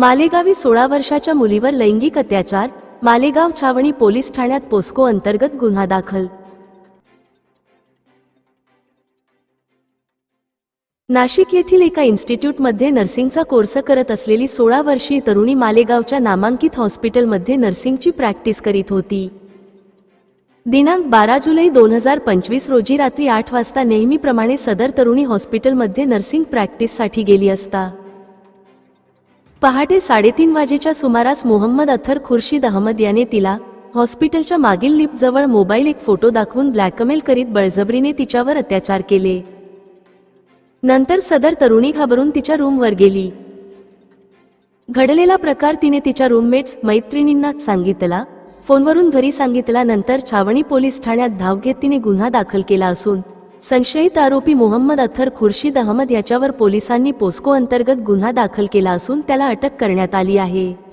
मालेगावी सोळा वर्षाच्या मुलीवर लैंगिक अत्याचार मालेगाव छावणी पोलीस ठाण्यात पोस्को अंतर्गत गुन्हा दाखल. नाशिक येथील एका इन्स्टिट्यूटमध्ये नर्सिंगचा कोर्स करत असलेली सोळा वर्षीय तरुणी मालेगावच्या नामांकित हॉस्पिटलमध्ये नर्सिंगची प्रॅक्टिस करीत होती. दिनांक बारा जुलै दोन हजार पंचवीस रोजी रात्री आठ वाजता नेहमीप्रमाणे सदर तरुणी हॉस्पिटलमध्ये नर्सिंग प्रॅक्टिससाठी गेली असता. पहाटे साडेतीन वाजेच्या सुमारास मोहम्मद अथर खुर्शीद अहमद याने तिला हॉस्पिटलच्या मागील लिफ्टजवळ मोबाईल एक फोटो दाखवून ब्लॅकमेल करीत बळजबरीने तिच्यावर अत्याचार केले. नंतर सदर तरुणी घाबरून तिच्या रूमवर गेली. घडलेला प्रकार तिने तिच्या रूममेट्स मैत्रिणींना सांगितला फोनवरून घरी सांगितला नंतर छावणी पोलीस ठाण्यात धाव घेत तिने गुन्हा दाखल केला असून संशयित आरोपी मोहम्मद अथर खुर्शीद अहमद याच्यावर पोलिसांनी पोस्को अंतर्गत गुन्हा दाखल केला असून त्याला अटक करण्यात आली आहे.